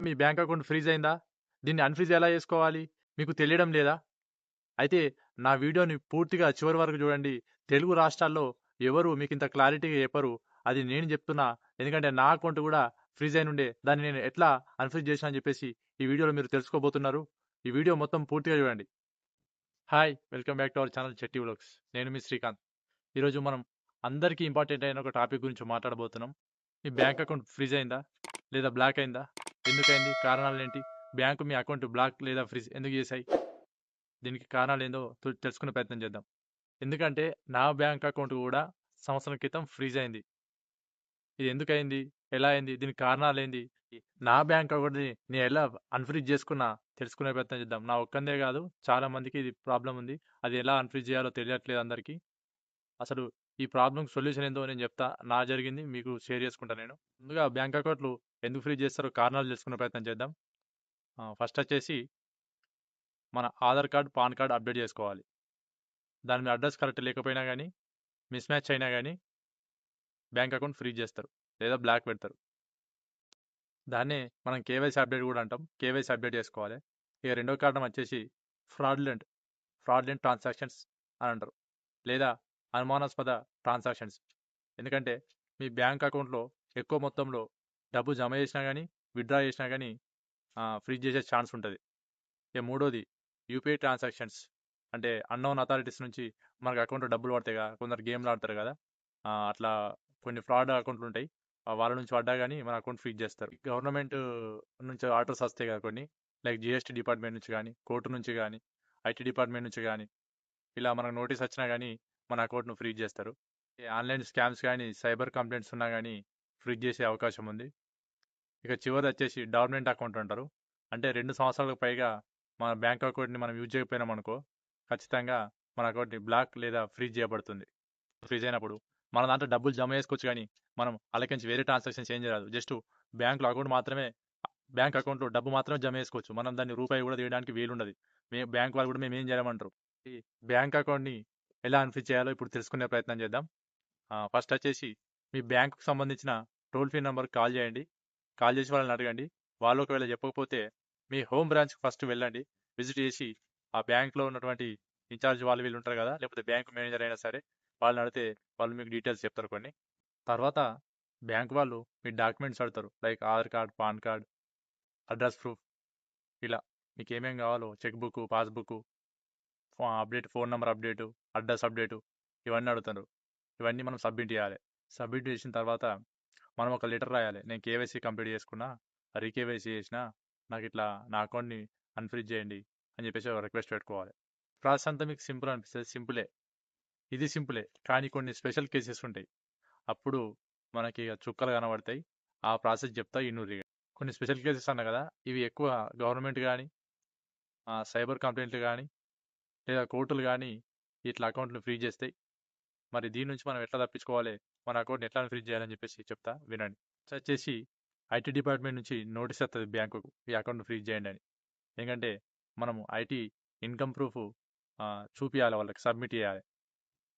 మీ bank account freeze అయిందా? దీన్ని unfreeze ఎలా చేసుకోవాలి? మీకు తెలియడం లేదా? అయితే నా వీడియోని పూర్తిగా చివరి వరకు చూడండి. తెలుగు రాష్ట్రాల్లో ఎవరు మీకు ఇంత క్లారిటీగా చెప్పరు. అది నేను చెప్తున్నా. ఎందుకంటే నా అకౌంట్ కూడా ఫ్రీజ్ అయినుండే. దాన్ని నేను ఎట్లా అన్‌ఫ్రీజ్ చేశాను అని చెప్పేసి ఈ వీడియోలో మీరు తెలుసుకోబోతున్నారు. ఈ వీడియో మొత్తం పూర్తిగా చూడండి. Hi! Welcome back to our channel Chetti vlogs. నేను మీ శ్రీకాంత్. ఈరోజు మనం అందరికీ ఇంపార్టెంట్ అయిన ఒక టాపిక్ గురించి మాట్లాడబోతున్నాం. మీ బ్యాంక్ అకౌంట్ ఫ్రీజ్ అయిందా? లేదా బ్లాక్ అయిందా? ఎందుకైంది కారణాలు ఏంటి బ్యాంక్ మీ అకౌంట్ బ్లాక్ లేదా ఫ్రీజ్ ఎందుకు చేశాయి? దీనికి కారణాలు ఏందో తెలుసుకునే ప్రయత్నం చేద్దాం. ఎందుకంటే నా బ్యాంక్ అకౌంట్ కూడా సంవత్సరం క్రితం ఫ్రీజ్ అయింది. ఇది ఎందుకైంది ఎలా అయింది? దీనికి కారణాలు ఏంది నా బ్యాంక్ అకౌంట్‌ని నేను ఎలా అన్‌ఫ్రీజ్ చేసుకున్నా తెలుసుకునే ప్రయత్నం చేద్దాం. నా ఒక్కందే కాదు చాలా మందికి ఇది ప్రాబ్లం ఉంది. అది ఎలా అన్‌ఫ్రీజ్ చేయాలో తెలియట్లేదు అందరికీ. అసలు ఈ ప్రాబ్లంకి సొల్యూషన్ ఏందో నేను చెప్తా. నా జరిగింది మీకు షేర్ చేసుకుంటా నేను. ముందుగా బ్యాంక్ అకౌంట్‌లు ఎందుకు ఫ్రీ చేస్తారో కారణాలు తెలుసుకునే ప్రయత్నం చేద్దాం. ఫస్ట్ వచ్చేసి మన Aadhaar card, PAN card update చేసుకోవాలి. దాని మీద అడ్రస్ కరెక్ట్ లేకపోయినా కానీ మిస్ మ్యాచ్ అయినా కానీ బ్యాంక్ అకౌంట్ ఫ్రీ చేస్తారు. లేదా బ్లాక్ పెడతారు. దాన్నే మనం కేవైసీ అప్డేట్ కూడా అంటాం. కేవైసీ అప్డేట్ చేసుకోవాలి. ఇక రెండో కారణం వచ్చేసి ఫ్రాడ్లెంట్ ఫ్రాడ్లెంట్ ట్రాన్సాక్షన్స్ అని అంటారు. లేదా అనుమానాస్పద ట్రాన్సాక్షన్స్. ఎందుకంటే మీ బ్యాంక్ అకౌంట్‌లో ఎక్కువ మొత్తంలో డబ్బు జమ చేసినా కానీ విత్‌డ్రా చేసినా కానీ ఫ్రీజ్ చేసే ఛాన్స్ ఉంటుంది ఇక మూడోది యూపీఐ ట్రాన్సాక్షన్స్. అంటే అన్‌నోన్ అథారిటీస్ నుంచి మనకు అకౌంట్‌లో డబ్బులు పడతాయి కదా! కొందరు గేమ్‌లు ఆడతారు కదా! అట్లా కొన్ని ఫ్రాడ్ అకౌంట్‌లు ఉంటాయి. వాళ్ళ నుంచి పడ్డా కానీ మన అకౌంట్ ఫ్రీజ్ చేస్తారు. గవర్నమెంట్ నుంచి ఆర్డర్స్ వస్తాయి కదా కొన్ని. లైక్ జిఎస్టీ డిపార్ట్‌మెంట్ నుంచి కానీ కోర్టు నుంచి కానీ ఐటీ డిపార్ట్‌మెంట్ నుంచి కానీ ఇలా మనకు నోటీస్ వచ్చినా కానీ మన అకౌంట్‌ను ఫ్రీజ్ చేస్తారు. ఈ ఆన్‌లైన్ స్కామ్స్ కానీ సైబర్ కంప్లైంట్స్ ఉన్నా కానీ ఫ్రీజ్ చేసే అవకాశం ఉంది. ఇక చివరి వచ్చేసి డార్మెంట్ అకౌంట్ అంటారు. అంటే రెండు సంవత్సరాలకు పైగా మన బ్యాంక్ అకౌంట్‌ని మనం యూజ్ చేయకపోయినామనుకో, ఖచ్చితంగా మన అకౌంట్‌ని బ్లాక్ లేదా ఫ్రీజ్ చేయబడుతుంది. ఫ్రీజ్ అయినప్పుడు మన దాంట్లో డబ్బులు జమ చేసుకోవచ్చు కానీ మనం అలకించి వేరే ట్రాన్సాక్షన్స్ ఏం చేయరాదు. జస్ట్ బ్యాంక్‌లో అకౌంట్ మాత్రమే బ్యాంక్ అకౌంట్‌లో డబ్బు మాత్రమే జమ చేసుకోవచ్చు. మనం దాన్ని రూపాయి కూడా తీయడానికి వీలుండదు. మే బ్యాంక్ వాళ్ళు కూడా మేము ఏం చేయమంటారు ఈ బ్యాంక్ అకౌంట్‌ని ఎలా అన్‌ఫ్రీజ్ చేయాలో ఇప్పుడు తెలుసుకునే ప్రయత్నం చేద్దాం. ఫస్ట్ వచ్చేసి మీ బ్యాంకుకు సంబంధించిన టోల్ ఫ్రీ నెంబర్కి కాల్ చేయండి. కాల్ చేసి వాళ్ళని అడగండి. వాళ్ళు ఒకవేళ చెప్పకపోతే మీ హోమ్ బ్రాంచ్‌కి ఫస్ట్ వెళ్ళండి. విజిట్ చేసి ఆ బ్యాంక్‌లో ఉన్నటువంటి ఇన్‌చార్జ్ వాళ్ళు వీళ్ళు ఉంటారు కదా! లేకపోతే బ్యాంక్ మేనేజర్ అయినా సరే వాళ్ళని అడిగితే వాళ్ళు మీకు డీటెయిల్స్ చెప్తారు కొన్ని. తర్వాత బ్యాంక్ వాళ్ళు మీ డాక్యుమెంట్స్ అడుగుతారు. Like Aadhaar card, PAN card, address proof ఇలా మీకు ఏమేమి కావాలో check book passbook update phone number update, address update ఇవన్నీ అడుగుతారు. ఇవన్నీ మనం సబ్మిట్ చేయాలి. సబ్మిట్ చేసిన తర్వాత మనం ఒక లెటర్ రాయాలి. నేను కేవైసీ కంప్లీట్ చేసుకున్నా, రీకేవైసీ చేసినా, ఇట్లా నా అకౌంట్‌ని అన్‌ఫ్రీజ్ చేయండి అని చెప్పేసి రిక్వెస్ట్ పెట్టుకోవాలి. ప్రాసెస్ అంతా మీకు సింపుల్ అనిపిస్తుంది సింపులే. ఇది సింపులే. కానీ కొన్ని స్పెషల్ కేసెస్ ఉంటాయి. అప్పుడు మనకి చుక్కలు కనబడతాయి. ఆ ప్రాసెస్ చెప్తా ఇనుర్రిగ. కొన్ని స్పెషల్ కేసెస్ అన్న కదా! ఇవి ఎక్కువ గవర్నమెంట్ కానీ సైబర్ కంప్లైంట్లు కానీ లేదా కోర్టులు కానీ ఇట్లా అకౌంట్‌లు ఫ్రీ చేస్తాయి. మరి దీని నుంచి మనం ఎట్లా తప్పించుకోవాలి? మన అకౌంట్‌ని ఎట్లా ఫ్రీ చేయాలని చెప్పేసి చెప్తా వినండి. వచ్చేసి ఐటీ డిపార్ట్‌మెంట్ నుంచి నోటీస్ వస్తుంది బ్యాంకుకు. ఈ అకౌంట్‌ని ఫ్రీజ్ చేయండి అని. ఎందుకంటే మనము ఐటీ ఇన్‌కమ్ ప్రూఫ్ చూపించాలి చూపియాలి వాళ్ళకి. సబ్మిట్ చేయాలి.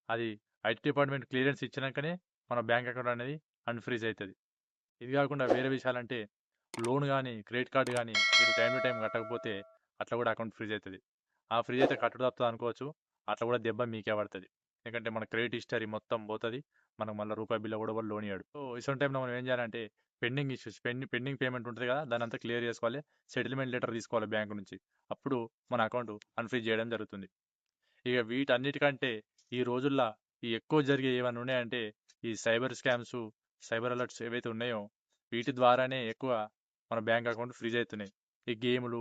అది ఐటీ డిపార్ట్‌మెంట్ క్లియరెన్స్ ఇచ్చినంకనే మన బ్యాంక్ అకౌంట్ అనేది అన్‌ఫ్రీజ్ అవుతుంది ఇది కాకుండా వేరే విషయాలంటే లోన్ కానీ క్రెడిట్ కార్డ్ కానీ మీరు టైం టు టైం కట్టకపోతే అట్లా కూడా అకౌంట్ ఫ్రీజ్ అవుతుంది ఆ ఫ్రిడ్జ్ అయితే కట్టుడు తప్పుతది అనుకోవచ్చు. అట్లా కూడా దెబ్బ మీకే పడుతుంది ఎందుకంటే మన క్రెడిట్ హిస్టరీ మొత్తం పోతుంది మనకు మళ్ళీ రూపాయి బిల్లు కూడా లోన్ ఇవ్వడు సో, ఇసొంటి టైంలో మనం ఏం చేయాలంటే pending issues pending pending payment ఉంటుంది కదా! దాని అంతా క్లియర్ చేసుకోవాలి. సెటిల్‌మెంట్ లెటర్ తీసుకోవాలి బ్యాంక్ నుంచి. అప్పుడు మన అకౌంట్ అన్‌ఫ్రీజ్ చేయడం జరుగుతుంది. ఇక వీటన్నిటికంటే ఈ రోజుల్లో ఈ ఎక్కువ జరిగే ఏమైనా ఉన్నాయంటే ఈ సైబర్ స్కామ్స్ సైబర్ అలర్ట్స్ ఏవైతే ఉన్నాయో వీటి ద్వారానే ఎక్కువ మన బ్యాంక్ అకౌంట్ ఫ్రీజ్ అవుతున్నాయి ఈ గేములు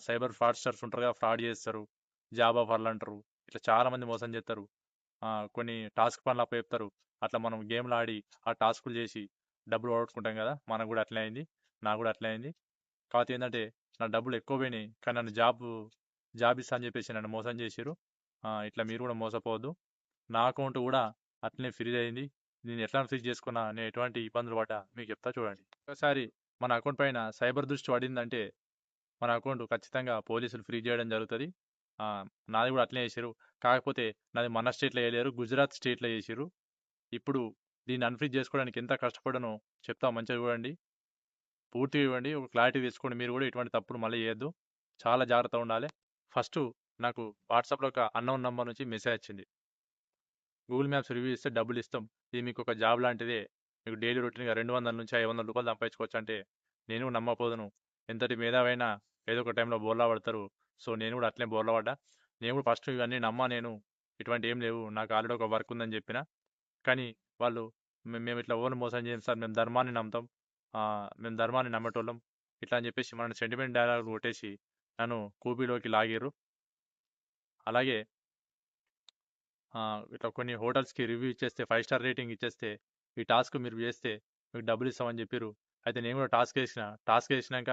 సైబర్ ఫ్రాడ్‌స్టర్స్ ఉంటారు కదా! ఫ్రాడ్ చేస్తారు. జాబ్ ఆఫర్‌లు అంటారు. ఇట్లా చాలా మంది మోసం చేస్తారు. కొన్ని టాస్క్ పనులు అప్పచెప్తారు. అట్లా మనం గేమ్‌లు ఆడి ఆ టాస్కులు చేసి డబ్బులు పోగొట్టుకుంటాం కదా! మనకు కూడా అట్లే అయింది. నాకు కూడా అట్లే అయింది. కాకపోతే ఏంటంటే నా డబ్బులు ఎక్కువ పోయినాయి. కానీ నన్ను జాబ్ జాబ్ ఇస్తా అని చెప్పేసి నన్ను మోసం చేసిర్రు. ఇట్లా మీరు కూడా మోసపోవద్దు. నా అకౌంట్ కూడా అట్లనే ఫ్రీజ్ అయింది. నేను ఎట్లా ఫ్రీజ్ చేసుకున్నా, నేను ఎటువంటి ఇబ్బందులు పడ్డా మీకు చెప్తా చూడండి. ఒకసారి మన అకౌంట్ పైన సైబర్ దృష్టి పడిందంటే మన అకౌంట్ ఖచ్చితంగా పోలీసులు ఫ్రీ చేయడం జరుగుతుంది నాది కూడా అట్లనే చేశారు కాకపోతే నాది మన స్టేట్‌లో వేయలేరు గుజరాత్ స్టేట్‌లో చేసిర్రు. ఇప్పుడు దీన్ని అన్‌ఫ్రీజ్ చేసుకోవడానికి ఎంత కష్టపడనో చెప్తా మంచిగా చూడండి. పూర్తిగా ఇవ్వండి. ఒక క్లారిటీ తీసుకోండి మీరు కూడా ఇటువంటి తప్పులు మళ్ళీ చేయొద్దు. చాలా జాగ్రత్తగా ఉండాలి. ఫస్ట్ నాకు వాట్సాప్‌లో ఒక అన్‌నోన్ నంబర్ నుంచి మెసేజ్ వచ్చింది. గూగుల్ మ్యాప్స్ రివ్యూ ఇస్తే డబ్బులు ఇస్తాం ఇది మీకు ఒక జాబ్ లాంటిదే. మీకు డైలీ రొటీన్‌గా 200-500 సంపాదించుకోవచ్చు అంటే, నేను నమ్మకపోదును. ఎంతటి మేధావైనా ఏదో ఒక టైంలో బోర్లా పడతారు. సో, నేను కూడా అట్లే బోర్లా పడ్డా. నేను కూడా ఫస్ట్ ఇవన్నీ నమ్మా నేను. ఇటువంటి ఏం లేవు. నాకు ఆల్రెడీ ఒక వర్క్ ఉందని చెప్పిన కానీ వాళ్ళు మేము ఇట్లా ఓన్ మోసం చేయం సార్. మేము ధర్మాన్ని నమ్ముతాం. మేము ధర్మాన్ని నమ్మేటోళ్ళం. ఇట్లా అని చెప్పేసి మన సెంటిమెంట్ డైలాగ్ కొట్టేసి నన్ను కూపీలోకి లాగారు అలాగే ఇట్లా కొన్ని హోటల్స్‌కి రివ్యూ ఇచ్చేస్తే ఫైవ్ స్టార్ రేటింగ్ ఇచ్చేస్తే, ఈ టాస్క్ మీరు చేస్తే మీకు డబ్బులు ఇస్తామని చెప్పిర్రు. అయితే నేను కూడా టాస్క్ వేసిన టాస్క్ వేసినాక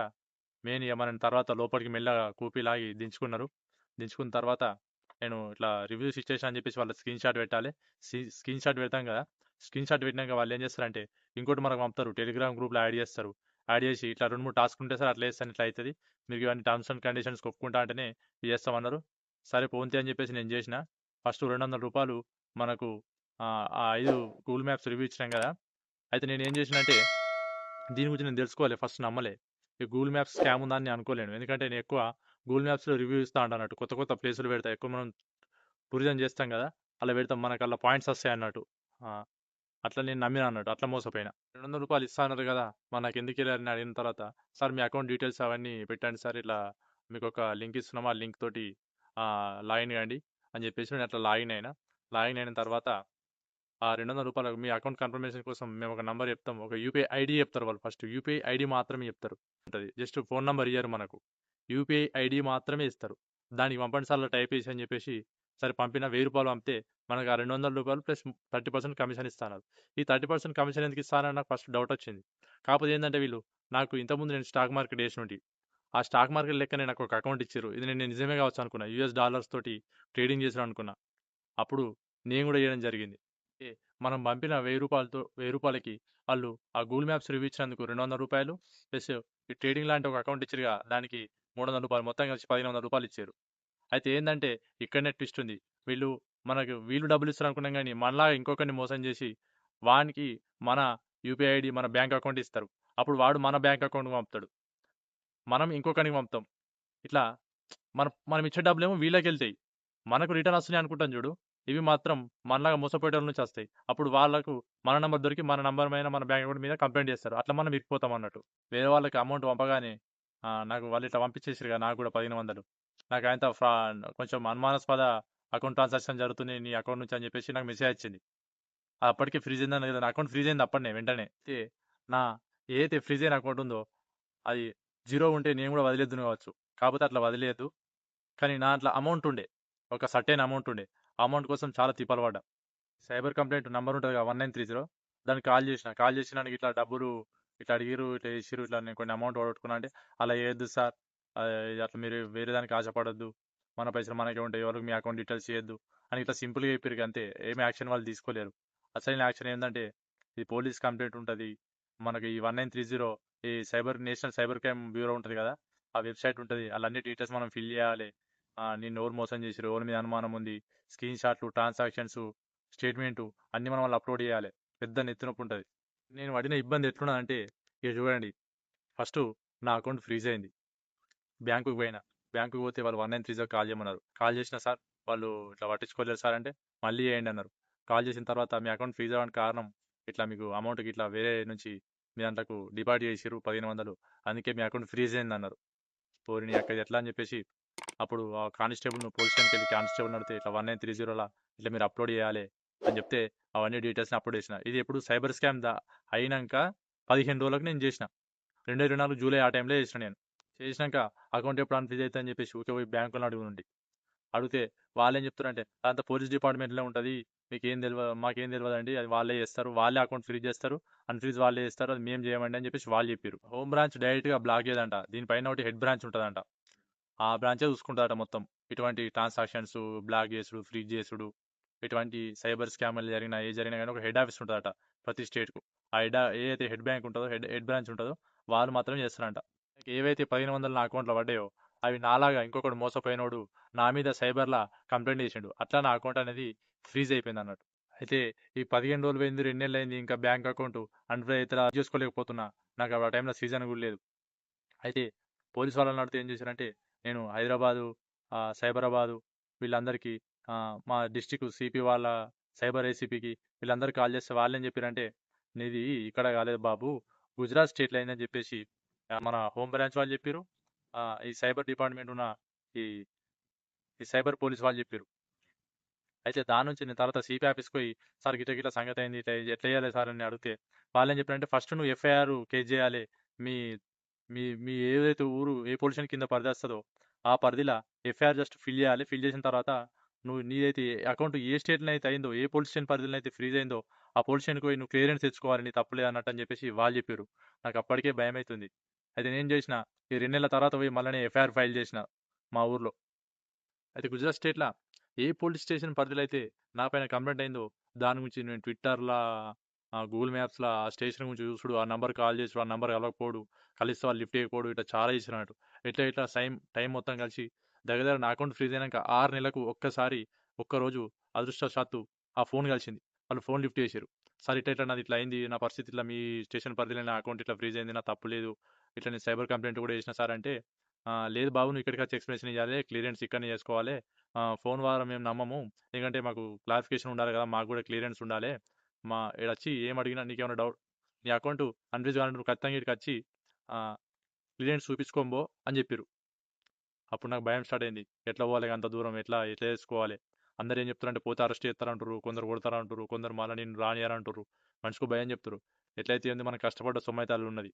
మెయిన్ ఇగ తర్వాత లోపలికి మెల్లగా కూపీ లాగి దించుకున్నారు. దించుకున్న తర్వాత నేను ఇట్లా రివ్యూస్ ఇచ్చేసినా అని చెప్పేసి వాళ్ళ స్క్రీన్ షాట్ పెట్టాలి. స్క్రీన్ షాట్ పెడతాం కదా! స్క్రీన్ షాట్ పెట్టినాక వాళ్ళు ఏం చేస్తారంటే, ఇంకోటి మనకు పంపుతారు. టెలిగ్రామ్ గ్రూప్‌లో యాడ్ చేస్తారు. యాడ్ చేసి ఇట్లా రెండు మూడు టాస్క్ ఉంటే సార్. అట్లా చేస్తాను ఇట్లా అవుతుంది మీకు ఇవన్నీ టర్మ్స్ అండ్ కండిషన్స్ ఒప్పుకుంటా అంటేనే చేస్తామన్నారు. సరే పోతే అని చెప్పేసి నేను చేసినా. ఫస్ట్ రెండు వందల రూపాయలు మనకు ఆ ఐదు గూగుల్ మ్యాప్స్ రివ్యూ ఇచ్చినాం కదా! అయితే నేను నేనేం చేసినంటే, దీని గురించి నేను తెలుసుకోవాలి. ఫస్ట్ నమ్మలే. ఈ గూగుల్ మ్యాప్స్ స్కామ్ ఉందని నేను అనుకోలేను. ఎందుకంటే నేను ఎక్కువ గూగుల్ మ్యాప్స్‌లో రివ్యూ ఇస్తా ఉంటానన్నట్టు. కొత్త కొత్త ప్లేసులు పెడతా. ఎక్కువ మనం టూరిజం చేస్తాం కదా! అలా పెడతాం. మనకు అలా పాయింట్స్ వస్తాయి అన్నట్టు అట్లా నేను నమ్మినా అన్నట్టు. అట్లా మోసపోయినా. రెండు వందల రూపాయలు ఇస్తానన్నారు కదా! మరి ఎందుకు అని అడిగిన తర్వాత, సార్ మీ అకౌంట్ డీటెయిల్స్ అవన్నీ పెట్టండి సార్. ఇట్లా ఒక లింక్ ఇస్తున్నాం. ఆ లింక్ తోటి లాగిన్ కాండి అని చెప్పేసి నేను అట్లా లాగిన్ అయినా. లాగిన్ అయిన తర్వాత ఆ రెండు వందల రూపాయలు మీ అకౌంట్ కన్ఫర్మేషన్ కోసం మేము ఒక నంబర్ చెప్తాం. ఒక యూపీఐ ఐడి చెప్తారు వాళ్ళు ఫస్ట్. యూపీఐ ఐడి మాత్రమే చెప్తారు. ఉంటుంది జస్ట్ ఫోన్ నంబర్ ఇయ్యారు మనకు. యూపీఐ ఐడి మాత్రమే ఇస్తారు. దానికి పంపండి సార్లు టైప్ చేసి అని చెప్పేసి, సరే పంపిన వెయ్యి రూపాయలు పంపితే మనకు ఆ రెండు వందల రూపాయలు ప్లస్ 30% కమిషన్ ఇస్తాను ఈ 30% కమిషన్ ఎందుకు ఇస్తానని నాకు ఫస్ట్ డౌట్ వచ్చింది. కాకపోతే ఏంటంటే వీళ్ళు నాకు ఇంతకుముందు నేను స్టాక్ మార్కెట్ ఏసినుంటి. ఆ స్టాక్ మార్కెట్ లెక్కనే నాకు ఒక అకౌంట్ ఇచ్చిర్రు. ఇది నేను నిజమే కావచ్చు అనుకున్నా. యూఎస్ డాలర్స్ తోటి ట్రేడింగ్ చేసుడు అనుకున్నా. అప్పుడు నేను కూడా చేయడం జరిగింది. మనం పంపిన వెయ్యి రూపాయలతో వెయ్యి రూపాయలకి వాళ్ళు ఆ గూగుల్ మ్యాప్స్ రివ్యూ ఇచ్చినందుకు రూ. 200 ప్లస్ ఈ ట్రేడింగ్ లాంటి ఒక అకౌంట్ ఇచ్చిర్రుగా దానికి మూడు వందల రూపాయలు మొత్తం కలిసి పదిహేను వందల రూపాయలు ఇచ్చారు అయితే ఏంటంటే ఇక్కడనే ట్విస్ట్ ఉంది. వీళ్ళు మనకు వీళ్ళు డబ్బులు ఇస్తారు అనుకున్నాం కానీ మనలాగా ఇంకొకరిని మోసం చేసి వానికి మన యూపీఐ ఐడి మన బ్యాంక్ అకౌంట్ ఇస్తారు. అప్పుడు వాడు మన బ్యాంక్ అకౌంట్‌కి పంపుతాడు. మనం ఇంకొకరికి పంపుతాం. ఇట్లా మనం మనం ఇచ్చే డబ్బులేమో వీళ్ళకెళ్తాయి. మనకు రిటర్న్ వస్తున్నాయి అనుకుంటాం చూడు. ఇవి మాత్రం మనలాగా మోసపోయేటోళ్ళ నుంచి వస్తాయి. అప్పుడు వాళ్ళకు మన నంబర్ దొరికి మన నెంబర్ మీద మన బ్యాంక్ అకౌంట్ మీద కంప్లైంట్ చేస్తారు. అట్లా మనం ఇరుక్కుపోతాం అన్నట్టు. వేరే వాళ్ళకి అమౌంట్ పంపగానే నాకు వాళ్ళు ఇట్లా పంపించేసిర్రుగా నాకు కూడా 1500 నాకు ఆయనతో ఫ్రా కొంచెం అనుమానాస్పద అకౌంట్ ట్రాన్సాక్షన్ జరుగుతున్నాయి నీ అకౌంట్ నుంచి అని చెప్పేసి నాకు మెసేజ్ వచ్చింది. అప్పటికే ఫ్రీజ్ అయిందని కదా! నా అకౌంట్ ఫ్రీజ్ అయింది అప్పటినే వెంటనే. అయితే నా ఏదైతే ఫ్రీజ్ అయిన అకౌంట్ ఉందో అది జీరో ఉంటే నేను కూడా వదిలేద్దును కావచ్చు. కాకపోతే అట్లా వదిలేదు కానీ నా అట్లా అమౌంట్ ఉండే. ఒక సర్టైన్ అమౌంట్ ఉండే. అమౌంట్ కోసం చాలా తిప్పలు పడ్డా. సైబర్ కంప్లెయింట్ నంబర్ ఉంటదిగా 1930 దానికి కాల్ చేసిన. కాల్ చేసి ఇట్లా డబ్బులు ఇట్లా అడిగిర్రు, ఇట్లా చేసిర్రు, ఇట్లా నేను కొన్ని అమౌంట్ ఓడగొట్టుకున్నా అంటే, అలా చేయొద్దు సార్. అట్లా మీరు వేరే దానికి ఆశపడొద్దు. మన పైసలు మనకే ఉంటాయి. ఎవరికి మీ అకౌంట్ డీటెయిల్స్ చేయొద్దు అని ఇట్లా సింపుల్‌గా చెప్పారు అంతే. ఏమి యాక్షన్ వాళ్ళు తీసుకోలేరు. అసలైన యాక్షన్ ఏంటంటే ఇది పోలీస్ కంప్లైంట్ ఉంటుంది మనకి ఈ 1930 ఈ cyber national cyber crime bureau ఉంటుంది కదా! ఆ వెబ్‌సైట్ ఉంటది. అన్ని డీటెయిల్స్ మనం ఫిల్ చేయాలి. నిన్ను ఎవరు మోసం చేసిరు ఎవరి మీద అనుమానం ఉంది, స్క్రీన్ షాట్లు, ట్రాన్సాక్షన్స్, స్టేట్మెంటు అన్నీ మనం వాళ్ళు అప్‌లోడ్ చేయాలి. పెద్ద నెత్తినొప్పి ఉంటుంది నేను పడిన ఇబ్బంది ఎట్లున్నదంటే ఇక చూడండి. ఫస్ట్ నా అకౌంట్ ఫ్రీజ్ అయింది. బ్యాంకుకి పోయినా. బ్యాంకుకి పోతే వాళ్ళు 1930 కాల్ చేయమన్నారు. కాల్ చేసినా సార్ వాళ్ళు ఇట్లా పట్టించుకోలేదు సార్ అంటే, మళ్ళీ చేయండి అన్నారు. కాల్ చేసిన తర్వాత మీ అకౌంట్ ఫ్రీజ్ అవ్వడానికి కారణం ఇట్లా మీకు అమౌంట్కి ఇట్లా వేరే నుంచి మీ దాంట్లకు డిపాజిట్ చేసిర్రు 1500 అందుకే మీ అకౌంట్ ఫ్రీజ్ అయిందన్నారు. ఓరి నీ అక్కడ ఎట్లా అని చెప్పేసి అప్పుడు ఆ కానిస్టేబుల్‌ను పోలీస్ స్టేషన్‌కెళ్ళి కానిస్టేబుల్ నడితే ఇట్లా 1930లా ఇట్లా మీరు అప్‌లోడ్ చేయాలి అని చెప్తే అవన్నీ డీటెయిల్స్‌ని అప్‌లోడ్ చేసిన. ఇది ఎప్పుడు సైబర్ స్కామ్ దా అయినాక పదిహేను రోజులకు నేను చేసిన. 2024 జూలై ఆ టైంలో చేసిన నేను. చేసినాక అకౌంట్ ఎప్పుడు అన్ఫీజ్ అవుతుంది అని చెప్పేసి ఓకే పోయి బ్యాంకులోని అడుగుతుంటి. అడిగితే వాళ్ళేం చెప్తారంటే దాంతో పోలీస్ డిపార్ట్‌మెంట్‌లో ఉంటది. మీకేం తెల్వ మాకేం తెలియదండి అది వాళ్ళే చేస్తారు. వాళ్ళే అకౌంట్ ఫ్రీజ్ చేస్తారు. అన్‌ఫ్రీజ్ వాళ్ళే చేస్తారు. అది మేము చేయమండి అని చెప్పేసి వాళ్ళు చెప్పిర్రు. హోమ్ బ్రాంచ్ డైరెక్ట్‌గా బ్లాక్ చేయదంట. దీనిపైన ఒకటి హెడ్ బ్రాంచ్ ఉంటుందంట ఆ బ్రాంచే చూసుకుంటారట మొత్తం. ఇటువంటి ట్రాన్సాక్షన్స్ బ్లాక్ చేసుడు, ఫ్రీజ్ చేసుడు, ఇటువంటి సైబర్ స్కామ్‌లు జరిగినా, ఏది జరిగినా కానీ ఒక హెడ్ ఆఫీస్ ఉంటుందట ప్రతి స్టేట్‌కు. ఆ హెడ్ ఏదైతే హెడ్ బ్యాంక్ ఉంటదో, హెడ్ హెడ్ బ్రాంచ్ ఉంటుందో వాళ్ళు మాత్రమే చేస్తారంట. ఏవైతే 1500 నా అకౌంట్‌లో పడ్డాయో అవి నాలాగా ఇంకొకడు మోసపోయినోడు నా మీద సైబర్‌లా కంప్లైంట్ చేసిండు. అట్లా నా అకౌంట్ అనేది ఫ్రీజ్ అయిపోయింది అన్నట్టు అయితే ఈ 15 రోజులు పోయింది, 2 నెలలయింది. ఇంకా బ్యాంక్ అకౌంట్ అన్‌ఫ్రై ఇతర చేసుకోలేకపోతున్నా. నాకు ఆ టైంలో సీజన్ కూడా లేదు. అయితే పోలీస్ వాళ్ళని అడిగితే ఏం చేశారంటే, నేను హైదరాబాదు, సైబరాబాదు వీళ్ళందరికీ మా డిస్టిక్ సిపి వాళ్ళ సైబర్ ఏసీపీకి వీళ్ళందరికి కాల్ చేస్తే వాళ్ళేం చెప్పారంటే "నీది ఇక్కడ కాలేదు బాబు, గుజరాత్ స్టేట్‌లో అయిందని" చెప్పేసి మన హోమ్ బ్రాంచ్ వాళ్ళు చెప్పిర్రు. ఈ సైబర్ డిపార్ట్‌మెంట్ ఉన్న ఈ, ఈ సైబర్ పోలీస్ వాళ్ళు చెప్పిర్రు. అయితే దాని నుంచి నేను తర్వాత సిపి ఆఫీస్‌కి పోయి, "సార్ గిట్ల సంగతి అయింది ఇట్లా ఎట్లా చేయాలి సార్" అని అడిగితే వాళ్ళేం చెప్పారంటే, "ఫస్ట్ నువ్వు ఎఫ్ఐఆర్ కేజ్ చేయాలి మీ మీ మీ ఏదైతే ఊరు ఏ పొజిషన్ కింద పరిధి ఆ పరిధిలో ఎఫ్ఐఆర్ జస్ట్ ఫిల్ చేయాలి. ఫిల్ చేసిన తర్వాత నువ్వు నీదైతే అకౌంట్ ఏ స్టేట్‌లో అయితే అయిందో, ఏ పోలీస్ స్టేషన్ పరిధిలో అయితే ఫ్రీజ్ అయిందో, ఆ పోలీస్ స్టేషన్‌కి పోయి నువ్వు క్లియరెన్స్ తెచ్చుకోవాలి. నీ తప్పలేదు అన్నట్టు అని చెప్పేసి వాళ్ళు చెప్పారు నాకు అప్పటికే భయం అవుతుంది అయితే నేను చేసిన, ఈ రెండు నెలల తర్వాత పోయి మళ్ళీ ఎఫ్ఐఆర్ ఫైల్ చేసిన మా ఊర్లో. అయితే గుజరాత్ స్టేట్లో ఏ పోలీస్ స్టేషన్ పరిధిలో అయితే నా పైన అయిందో, దాని గురించి నేను ట్విట్టర్‌లా, గూగుల్ మ్యాప్స్లో ఆ స్టేషన్ గురించి చూసుడు, ఆ నెంబర్ కాల్ చేసుడు, ఆ నెంబర్ కలవకపోడు కలిస్తే వాళ్ళు లిఫ్ట్ చేయకపోవడం ఇట్లా చాలా చేసినట్టు ఇట్లా ఇట్లా టైం టైం మొత్తం కలిసి దగ్గర దగ్గర నా అకౌంట్ ఫ్రీజ్ అయినాక ఆరు నెలలకు ఒక్కసారి ఒక్కరోజు అదృష్టవశాత్తు ఆ ఫోన్ కలిసింది. వాళ్ళు ఫోన్ లిఫ్ట్ చేశారు "సార్ ఇట్లా ఇట్లా నాది ఇట్లా అయింది. నా పరిస్థితి ఇట్లా మీ స్టేషన్ పరిధిలో నా అకౌంట్ ఇట్లా ఫ్రీజ్ అయింది. నా తప్పు లేదు. ఇట్లా నేను సైబర్ కంప్లైంట్ కూడా చేసిన సార్" అంటే, లేదు బాబు నువ్వు ఇక్కడికి వచ్చి ఎక్స్ప్లెనేషన్ ఇవ్వాలి క్లియరెన్స్ ఇక్కడనే చేసుకోవాలి ఫోన్ ద్వారా మేము నమ్మము. ఎందుకంటే మాకు క్లారిఫికేషన్ ఉండాలి కదా! మాకు కూడా క్లియరెన్స్ ఉండాలే. మా ఈడొచ్చి ఏం అడిగినా నీకేమైనా డౌట్ నీ అకౌంట్ అన్‌ఫ్రీజ్ కావాలంటే నువ్వు ఖచ్చితంగా ఇక్కడికి వచ్చి క్లియరెన్స్ చూపించుకోంబో అని చెప్పిర్రు. అప్పుడు నాకు భయం స్టార్ట్ అయింది. ఎట్లా పోవాలి అంత దూరం? ఎట్లా ఎట్లా చేసుకోవాలి? అందరూ ఏం చెప్తారంటే, పోతే అరెస్ట్ చేస్తారంటారు కొందరు కొడతారంటారు కొందరు మళ్ళీ నేను రానియారంటారు మనిషికి భయం చెప్తారు ఎట్లయితే ఏంది మనం కష్టపడ్డ సొమ్మైతాలు ఉన్నది.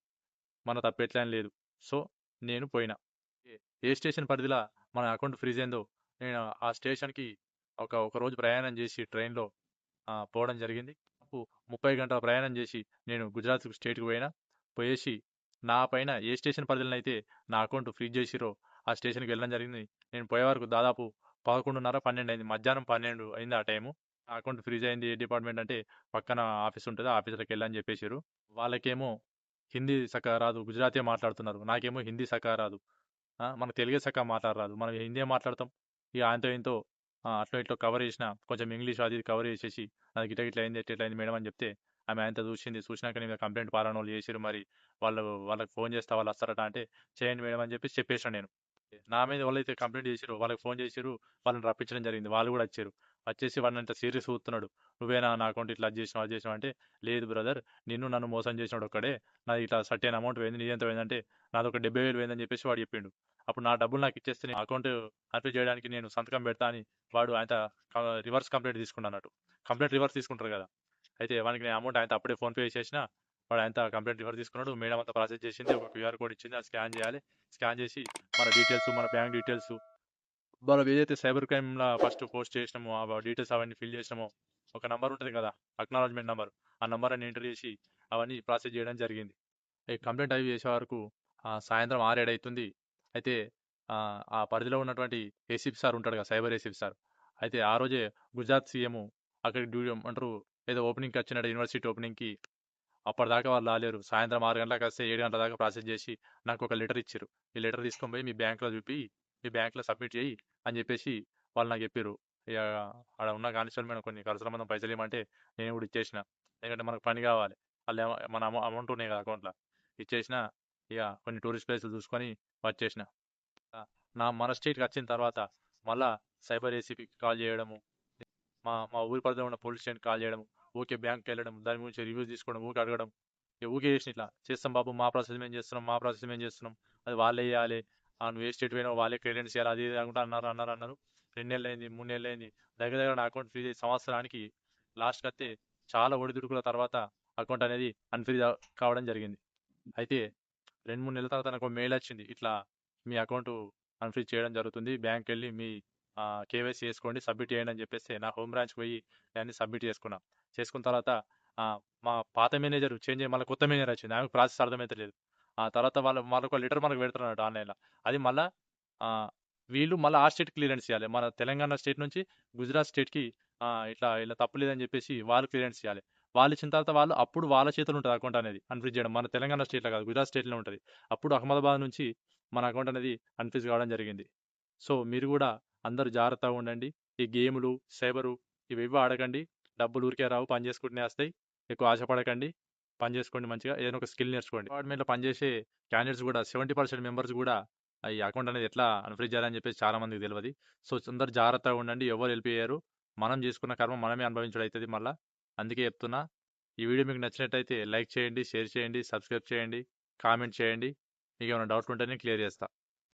మన తప్పు లేదు. సో, నేను పోయినా. ఏ స్టేషన్ పరిధిలో మన అకౌంట్ ఫ్రీజ్ అయిందో, నేను ఆ స్టేషన్‌కి ఒక ఒక రోజు ప్రయాణం చేసి ట్రైన్‌లో పోవడం జరిగింది. 30 గంటల ప్రయాణం చేసి నేను గుజరాత్ స్టేట్‌కి పోయినా. పోయేసి నా పైన ఏ స్టేషన్ పరిధిలో అయితే నా అకౌంట్ ఫ్రీజ్ చేసిరో ఆ స్టేషన్‌కి వెళ్ళడం జరిగింది. నేను పోయే వరకు దాదాపు 11:30, 12 అయింది. మధ్యాహ్నం 12 అయింది ఆ టైము. నా అకౌంట్ ఫ్రీజ్ అయింది. ఏ డిపార్ట్‌మెంట్ అంటే పక్కన ఆఫీస్ ఉంటుంది ఆ వెళ్ళని చెప్పేసారు చెప్పేసిర్రు. వాళ్ళకేమో హిందీ సక్క రాదు. గుజరాతే మాట్లాడుతున్నారు. నాకేమో హిందీ సక్క రాదు. మనకు తెలుగే సక్క మాట్లాడరాదు. మనం హిందీ మాట్లాడతాం. ఇక ఆయనతో ఇంతో అట్లా ఇట్లా కవర్ చేసిన. కొంచెం ఇంగ్లీష్ అది కవర్ చేసేసి, నాకు గిట్ల గిట్ల అయింది. ఇట్లా అయింది మేడం అని చెప్తే, ఆమె అంత చూసింది. చూసినాక నేను కంప్లైంట్ పాలన వాళ్ళు చేసిర్రు మరి. వాళ్ళు వాళ్ళకి ఫోన్ చేస్తా వాళ్ళు వస్తారట అంటే, చేయండి మేడం అని చెప్పేసి చెప్పేసాను నేను. నా మీద వాళ్ళు అయితే కంప్లైంట్ చేసిర్రో వాళ్ళకి ఫోన్ చేసిర్రు. వాళ్ళని రప్పించడం జరిగింది. వాళ్ళు కూడా వచ్చారు వచ్చేసి వాడినంత సీరియస్ చూస్తున్నాడు. "నువ్వేనా నా అకౌంట్ ఇట్లా అది చేసినావు, అది చేసినావు" అంటే, "లేదు బ్రదర్ నిన్ను నన్ను మోసం చేసినాడు ఒక్కడే. నాది ఇట్లా సర్టెయిన్ అమౌంట్ పోయింది. నీదెంత పోయిందంటే, నాదొక 70,000 పోయిందని చెప్పేసి వాడు చెప్పిండు. అప్పుడు నా డబ్బులు నాకు ఇచ్చేస్తే నేను అకౌంట్ అన్‌ఫ్రీజ్ చేయడానికి నేను సంతకం పెడతా అని వాడు ఆయన రివర్స్ కంప్లైంట్ తీసుకున్నాడు కంప్లైంట్ రివర్స్ తీసుకుంటారు కదా! అయితే వానికి నేను అమౌంట్ ఆయన అప్పుడే ఫోన్‌పే చేసిన వాడు ఆయన కంప్లైంట్ రివర్స్ తీసుకున్నాడు. మేడం అంతా ప్రాసెస్ చేసింది. ఒక క్యూఆర్ కోడ్ ఇచ్చింది. అది స్కాన్ చేయాలి. స్కాన్ చేసి మన డీటెయిల్స్, మన బ్యాంక్ డీటెయిల్స్ మనం ఏదైతే సైబర్ క్రైమ్‌లా ఫస్ట్ పోస్ట్ చేసినామో, ఆ డీటెయిల్స్ అవన్నీ ఫిల్ చేసినామో, ఒక నంబర్ ఉంటుంది కదా! Acknowledgement number. ఆ నంబర్ అన్ని ఎంటర్ చేసి అవన్నీ ప్రాసెస్ చేయడం జరిగింది. ఈ కంప్లైంట్ అవి చేసే వరకు సాయంత్రం ఆరేడు అవుతుంది అయితే ఆ పరిధిలో ఉన్నటువంటి ఏసీపీ సార్ ఉంటాడు కదా! Cyber ACP sir. అయితే ఆ రోజే గుజరాత్ సీఎం అక్కడికి డ్యూటీ ఏమంటారు ఏదో ఓపెనింగ్‌కి వచ్చినాడు యూనివర్సిటీ ఓపెనింగ్‌కి. అప్పటిదాకా వాళ్ళు రాలేరు. సాయంత్రం ఆరు గంటలకు వస్తే ఏడు గంటల దాకా ప్రాసెస్ చేసి నాకు ఒక లెటర్ ఇచ్చిర్రు. ఈ లెటర్ తీసుకొని పోయి మీ బ్యాంక్‌లో చూపి, మీ బ్యాంక్‌లో సబ్మిట్ చెయ్యి అని చెప్పేసి వాళ్ళు నాకు చెప్పిర్రు. ఇక ఆడ ఉన్న కానిస్టేబుల్ మేడం కొన్ని ఖర్చుల మందం పైసలు ఇవ్వమంటే నేను కూడా ఇచ్చేసిన. ఎందుకంటే మనకు పని కావాలి. వాళ్ళు మన అమౌ అమౌంట్ ఉన్నాయి కదా అకౌంట్లో ఇచ్చేసిన. ఇక కొన్ని టూరిస్ట్ ప్లేసులు చూసుకొని వచ్చేసిన. నా మన స్టేట్‌కి వచ్చిన తర్వాత మళ్ళా సైబర్ ఏసీపీకి కాల్ చేయడము, మా మా ఊరి పరిధిలో ఉన్న పోలీస్ స్టేషన్‌కి కాల్ చేయడం, ఊకే బ్యాంక్‌కెళ్ళడం, దాని గురించి రివ్యూస్ తీసుకోవడం, ఊకే అడగడం. ఊకే చేసిన ఇట్లా. చేస్తాం బాబు మా ప్రాసెస్ మేము చేస్తున్నాం, మా ప్రాసెస్ మేము చేస్తున్నాం. అది వాళ్ళే చేయాలి. ఆహ్, నువ్వు ఏ స్టేట్ పోయినావో వాళ్ళే క్లియరెన్స్ చేయాలి అది అనుకుంటా అన్నారు, అన్నారు, అన్నారు. 2 నెలలయింది, 3 నెలలయింది. దగ్గర దగ్గర నా అకౌంట్ ఫ్రీజ్ సంవత్సరానికి లాస్ట్కి వస్తే చాలా ఒడిదుడుకుల తర్వాత అకౌంట్ అనేది అన్‌ఫ్రీజ్ కావడం జరిగింది. అయితే 2, 3 నెలల తర్వాత నాకు మెయిల్ వచ్చింది. ఇట్లా మీ అకౌంట్ అన్‌ఫ్రీజ్ చేయడం జరుగుతుంది. బ్యాంక్‌కెళ్ళి మీ కేవైసీ చేసుకోండి. సబ్మిట్ చేయండి అని చెప్పేస్తే నా హోమ్ బ్రాంచ్‌కి పోయి దాన్ని సబ్మిట్ చేసుకున్నాను చేసుకున్న తర్వాత మా పాత మేనేజర్ చేంజ్ అయ్యి మళ్ళీ కొత్త మేనేజర్ వచ్చింది. ఆమెకు ప్రాసెస్ అర్థమైతలేదు. ఆ తర్వాత వాళ్ళు మరొక లెటర్ మనకు పెడుతున్నారు ఆన్లైన్లో అది మళ్ళీ వీళ్ళు మళ్ళీ ఆ స్టేట్ క్లియరెన్స్ ఇవ్వాలి మన తెలంగాణ స్టేట్ నుంచి గుజరాత్ స్టేట్‌కి ఇట్లా ఇలా తప్పు లేదని చెప్పేసి వాళ్ళు క్లియరెన్స్ ఇవ్వాలి వాళ్ళు ఇచ్చిన తర్వాత వాళ్ళు అప్పుడు వాళ్ళ చేతులు ఉంటుంది అకౌంట్ అనేది అన్‌ఫ్రీజ్ చేయడం. మన తెలంగాణ స్టేట్‌లో కాదు. గుజరాత్ స్టేట్‌లో ఉంటుంది అప్పుడు అహ్మదాబాద్ నుంచి మన అకౌంట్ అనేది అన్‌ఫ్రీజ్ కావడం జరిగింది. సో, మీరు కూడా అందరు జాగ్రత్తగా ఉండండి. ఈ గేములు, సైబరు ఇవి ఆడకండి. డబ్బులు ఊరికే రావు పని చేసుకుంటూనే వస్తాయి ఎక్కువ ఆశపడకండి పని చేసుకోండి మంచిగా. ఏదైనా ఒక స్కిల్ నేర్చుకోండి. డిపార్ట్మెంట్లో పనిచేసే క్యాండిడేట్స్ కూడా సెవెంటీ పర్సెంట్ మెంబర్స్ కూడా ఈ అకౌంట్ అనేది ఎట్లా అన్ఫ్రీజ్ చేయాలని చెప్పేసి చాలా మందికి తెలియదు సో అందరు జాగ్రత్తగా ఉండండి. ఎవరు హెల్ప్ మనం చేసుకున్న కర్మ మనమే అనుభవించడం అవుతుంది మళ్ళీ. అందుకే చెప్తున్నా ఈ వీడియో మీకు నచ్చినట్టయితే లైక్ చేయండి షేర్ చేయండి సబ్స్క్రైబ్ చేయండి కామెంట్ చేయండి. మీకు ఏమైనా డౌట్లు ఉంటే నేను క్లియర్ చేస్తా.